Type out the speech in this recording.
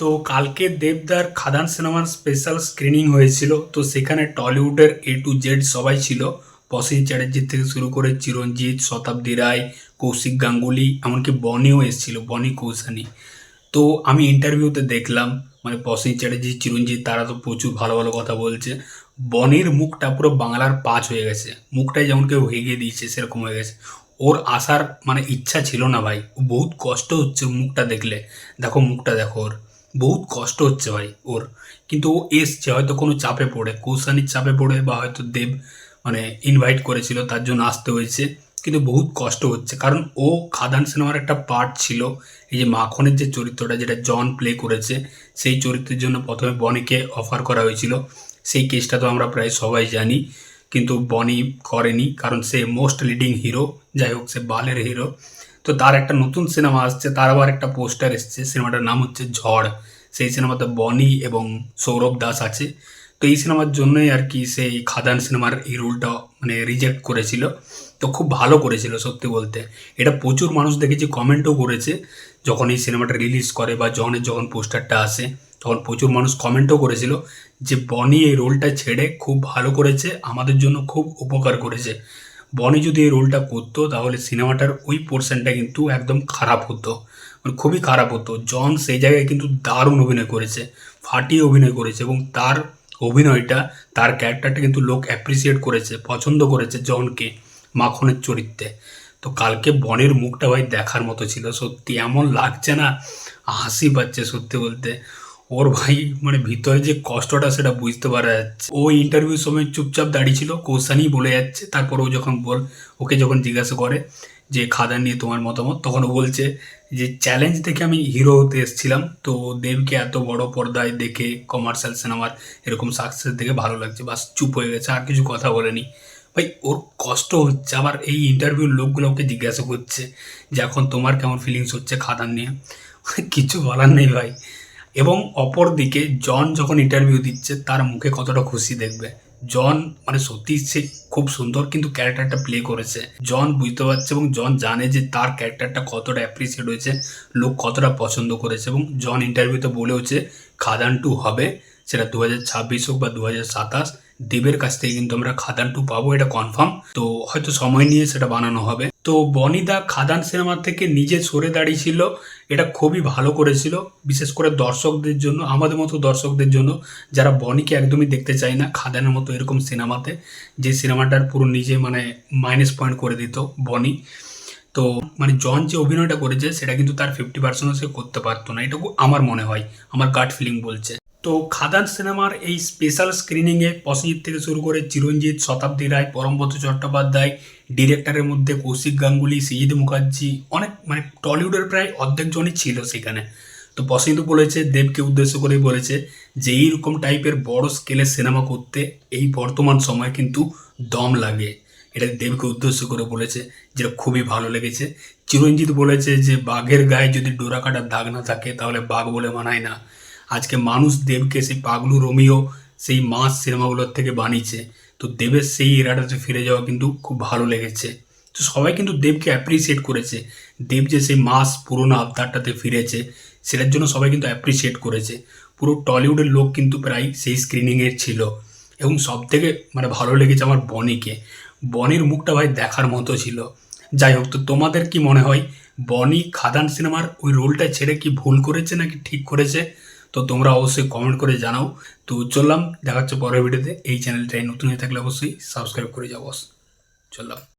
তো কালকে দেবদার খাদান সিনেমার স্পেশাল স্ক্রিনিং হয়েছিল, তো সেখানে টলিউডের এ টু জেড সবাই ছিল। পসিন চ্যাটার্জির থেকে শুরু করে চিরঞ্জিত, শতাব্দী রায়, কৌশিক গাঙ্গুলি, এমনকি বনিও এসেছিল, বনি কৌশানি। তো আমি ইন্টারভিউতে দেখলাম মানে পসিন চ্যাটার্জি, চিরঞ্জিত, তারা তো প্রচুর ভালো ভালো কথা বলছে। বনির মুখটা পুরো বাংলার পাঁচ হয়ে গেছে। মুখটাই যেমন কেউ হেগে দিয়েছে, সেরকম হয়ে গেছে। ওর আসার মানে ইচ্ছা ছিল না ভাই, ও বহুত কষ্ট হচ্ছে মুখটা দেখলে। দেখো মুখটা, দেখো ওর। বহুত কষ্ট হচ্ছে ভাই ওর। কিন্তু ও এসছে, হয়তো কোনো চাপে পড়ে, কৌশানির চাপে পড়ে বা হয়তো দেব মানে ইনভাইট করেছিল, তার জন্য আসতে হয়েছে। কিন্তু বহুত কষ্ট হচ্ছে, কারণ ও খাদান সিনেমার একটা পার্ট ছিল, এই যে মাখনের যে চরিত্রটা, যেটা জন প্লে করেছে, সেই চরিত্রের জন্য প্রথমে বনিকে অফার করা হয়েছিল। সেই কেসটা তো আমরা প্রায় সবাই জানি, কিন্তু বনি করেনি, কারণ সে মোস্ট লিডিং হিরো যাই হোক, সে বালের হিরো তো তার একটা নতুন সিনেমা আসছে, তার আবার একটা পোস্টার এসছে সিনেমাটার নাম হচ্ছে ঝড়। সেই সিনেমাতে বনি এবং সৌরভ দাস আছে। তো এই সিনেমার জন্যই আর কি সেই খাদান সিনেমার এই রোলটা মানে রিজেক্ট করেছিল। তো খুব ভালো করেছিল সত্যি বলতে। এটা প্রচুর মানুষ দেখেছি কমেন্টও করেছে। যখন এই সিনেমাটা রিলিজ করে বা জনের যখন পোস্টারটা আসে, তখন প্রচুর মানুষ কমেন্টও করেছিল যে বনি এই রোলটা ছেড়ে খুব ভালো করেছে, আমাদের জন্য খুব উপকার করেছে। বনি যদি এই রোলটা করতো, তাহলে সিনেমাটার ওই পোর্শনটা কিন্তু একদম খারাপ হতো। মানে খুবই খারাপ হতো। জন সেই জায়গায় কিন্তু দারুণ অভিনয় করেছে, ফাটিয়ে অভিনয় করেছে এবং তার অভিনয়টা, তার ক্যারেক্টারটা কিন্তু লোক অ্যাপ্রিসিয়েট করেছে, পছন্দ করেছে জনকে, মাখনের চরিত্রে। তো কালকে বনের মুখটা ভাই দেখার মতো ছিল। সত্যি এমন লাগছে না, হাসি পাচ্ছে সত্যি বলতে। ওর ভাই মানে ভিতরে যে কষ্টটা সেটা বুঝতে পারা যাচ্ছে। ও ইন্টারভিউর সময় চুপচাপ দাঁড়িয়ে ছিল কৌশানি বলে যাচ্ছে। তারপর ও যখন বল, ওকে যখন জিজ্ঞাসা করে যে, খাদান নিয়ে তোমার মতামত? তখন ও বলছে যে চ্যালেঞ্জ দেখে আমি হিরো হতে এসেছিলাম। তো দেবকে এত বড় পর্দায় দেখে কমার্শিয়াল সিনেমার এরকম সাকসেস দেখে ভালো লাগছে। বাস, চুপ হয়ে গেছে, আর কিছু কথা বলেনি। ভাই, ওর কষ্ট হচ্ছে। আবার এই ইন্টারভিউর লোকগুলো ওকে জিজ্ঞাসা করছে যে, এখন তোমার কেমন ফিলিংস হচ্ছে খাদান নিয়ে? কিছু বলার নেই ভাই। এবং অপর দিকে জন যখন ইন্টারভিউ দিচ্ছে, তার মুখে কতটা খুশি দেখবে। জন মানে সত্যি সে খুব সুন্দর কিন্তু ক্যারেক্টারটা প্লে করেছে। জন বুঝতে পারছে এবং জন জানে যে তার ক্যারেক্টারটা কতটা অ্যাপ্রিসিয়েট হয়েছে লোক কতটা পছন্দ করেছে এবং জন ইন্টারভিউতে বলেওছে খাদান টু হবে, সেটা দু হাজার ছাব্বিশ হোক বা দু হাজার সাতাশ দেবের কাছ থেকে কিন্তু আমরা খাদান টু পাবো, এটা কনফার্ম তো হয়তো সময় নিয়ে সেটা বানানো হবে। তো বনিদা খাদান সিনেমা থেকে নিজে সরে দাঁড়িয়েছিল, এটা খুবই ভালো করেছিল, বিশেষ করে দর্শকদের জন্য, আমাদের মতো দর্শকদের জন্য, যারা বনিকে একদমই দেখতে চায় না খাদানের মতো এরকম সিনেমাতে যে সিনেমাটার পুরো নিজে মানে মাইনাস পয়েন্ট করে দিত বনি। তো মানে জন যে অভিনয়টা করেছে, সেটা কিন্তু তার ফিফটি পার্সেন্টও সে করতে পারতো না, এটুকু আমার মনে হয়, আমার গাট ফিলিং বলছে। তো খাদান সিনেমার এই স্পেশাল স্ক্রিনিংয়ে পসিজিৎ থেকে শুরু করে চিরঞ্জিত শতাব্দী রায়, পরমব্রত চট্টোপাধ্যায়, ডিরেক্টরের মধ্যে কৌশিক গাঙ্গুলি সিজিদ মুখার্জি, অনেক মানে টলিউডের প্রায় অর্ধেকজনই ছিল সেখানে। তো পসিন্দু বলেছে, দেবকে উদ্দেশ্য করেই বলেছে যে, এইরকম টাইপের বড় স্কেলের সিনেমা করতে এই বর্তমান সময় কিন্তু দম লাগে। এটা দেবকে উদ্দেশ্য করে বলেছে, যেটা খুবই ভালো লেগেছে। চিরঞ্জিত বলেছে যে, বাঘের গায়ে যদি ডোরা কাটার দাগ না থাকে, তাহলে বাঘ বলে মানায় না। আজকে মানুষ দেবকে সেই পাগলু রোমিও সেই মাস সিনেমাগুলোর থেকে বানিয়েছে। তো দেবের সেই এরাটাতে ফিরে যাওয়া কিন্তু খুব ভালো লেগেছে। তো সবাই কিন্তু দেবকে অ্যাপ্রিসিয়েট করেছে। দেব যে সেই মাস পুরোনো আবদারটাতে ফিরেছে, সেটার জন্য সবাই কিন্তু অ্যাপ্রিসিয়েট করেছে। পুরো টলিউডের লোক কিন্তু প্রায় সেই স্ক্রিনিংয়ের ছিল। এবং সব থেকে মানে ভালো লেগেছে আমার বনিকে। বনির মুখটা ভাই দেখার মতো ছিল। যাই হোক, তো তোমাদের কি মনে হয় বনি খাদান সিনেমার ওই রোলটা ছেড়ে কি ভুল করেছে নাকি ঠিক করেছে? তো তোমরা অবশ্যই কমেন্ট করে জানাও। তো চললাম দেখা হচ্ছে পরের ভিডিওতে এই চ্যানেলটাই নতুন হয়ে থাকলে অবশ্যই সাবস্ক্রাইব করে যাও বস চললাম।